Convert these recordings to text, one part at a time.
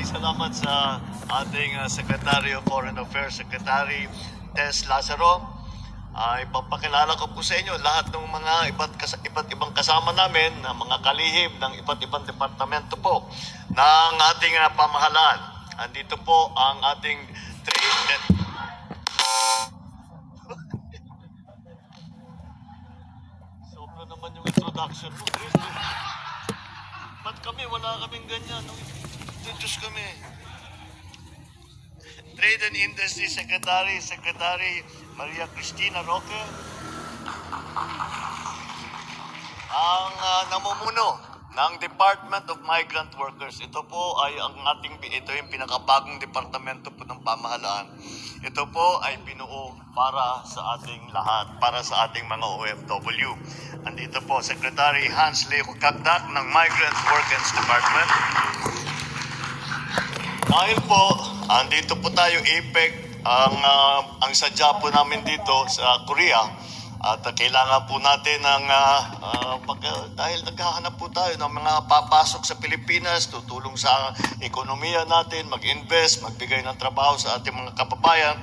salamat sa ating uh, Secretary of Foreign Affairs, Secretary Tess Lazaro. Ay papakilala ko po sa inyo lahat ng mga iba't, kas- iba't ibang kasama namin na mga kalihim ng iba't ibang departamento po ng ating uh, pamahalaan. Andito po ang ating three... Sobra naman yung introduction mo. Ba't kami, wala kaming ganyan. Nung introduce kami. Trade and Industry Secretary, Secretary Maria Cristina Roque. Ang ah, namumuno ng Department of Migrant Workers. Ito po ay ang ating, ito yung pinakabagong departamento po ng pamahalaan. Ito po ay binuo para sa ating lahat, para sa ating mga OFW. Andito po, Secretary Hans Leo Kagdak ng Migrant Workers Department. Dahil po, andito po tayo APEC, ang, ah, ang sadya po namin dito sa Korea. At ah, kailangan po natin ng, ah, pag, ah, dahil naghahanap po tayo ng mga papasok sa Pilipinas, tutulong sa ekonomiya natin, mag-invest, magbigay ng trabaho sa ating mga kababayan.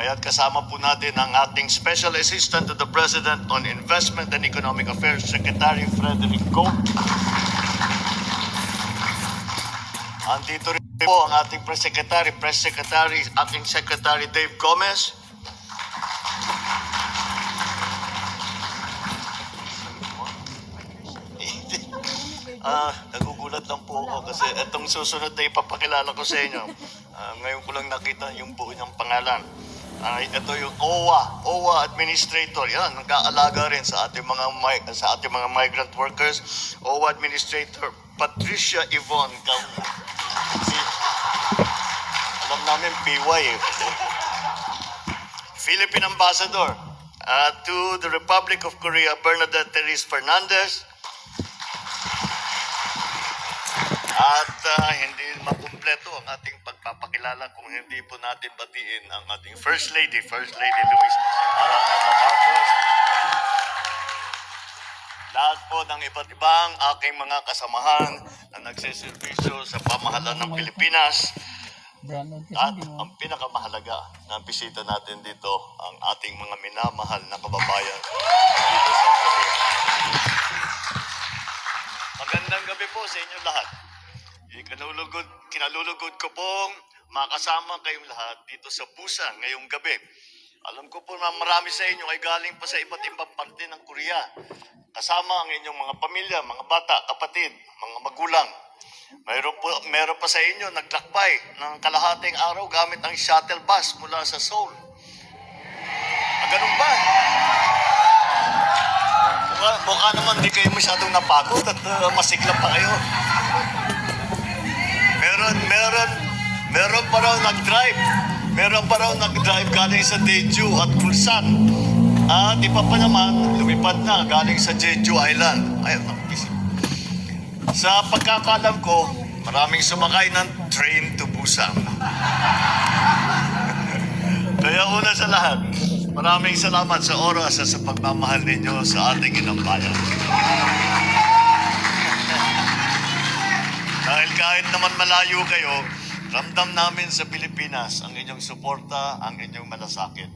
Kaya kasama po natin ang ating Special Assistant to the President on Investment and Economic Affairs, Secretary Frederick Go. Andito rin po ang ating Press Secretary, Press Secretary, ating Secretary Dave Gomez. Ah, nagugulat lang po ako kasi itong susunod na ipapakilala ko sa inyo. Ah, ngayon ko lang nakita yung buo niyang pangalan. Ah, ito yung OWA, OWA Administrator. Yan, nag-aalaga rin sa ating mga sa ating mga migrant workers. OWA Administrator Patricia Yvonne Gam. Namin PY eh. Philippine Ambassador uh, to the Republic of Korea, Bernadette Therese Fernandez. At ah, hindi makumpleto ang ating pagpapakilala kung hindi po natin batiin ang ating First Lady, First Lady Luis Araneta Marcos. Lahat po ng iba't ibang aking mga kasamahan na nagsiservisyo sa pamahalaan ng Pilipinas. Brandon kasi At mo. ang pinakamahalaga na bisita natin dito, ang ating mga minamahal na kababayan dito sa Korea. Magandang gabi po sa inyo lahat. Ikinulugod, kinalulugod ko pong makasama kayong lahat dito sa Busan ngayong gabi. Alam ko po na marami sa inyo ay galing pa sa iba't ibang parte ng Korea. Kasama ang inyong mga pamilya, mga bata, kapatid, mga magulang. Mayroon, po, meron pa sa inyo naglakbay ng kalahating araw gamit ang shuttle bus mula sa Seoul. Ah, ganun ba? Mukha, mukha naman di kayo masyadong napagod at uh, masigla pa kayo. Meron, meron, meron pa raw nag-drive. Meron pa raw nag-drive galing sa Jeju at Ulsan. At iba pa naman, lumipad na galing sa Jeju Island. Ay, nakapis. Sa pagkakalam ko, maraming sumakay ng train to Busan. Kaya una sa lahat, maraming salamat sa oras at sa pagmamahal ninyo sa ating inang bayan. Dahil kahit naman malayo kayo, ramdam namin sa Pilipinas ang inyong suporta, ang inyong malasakit.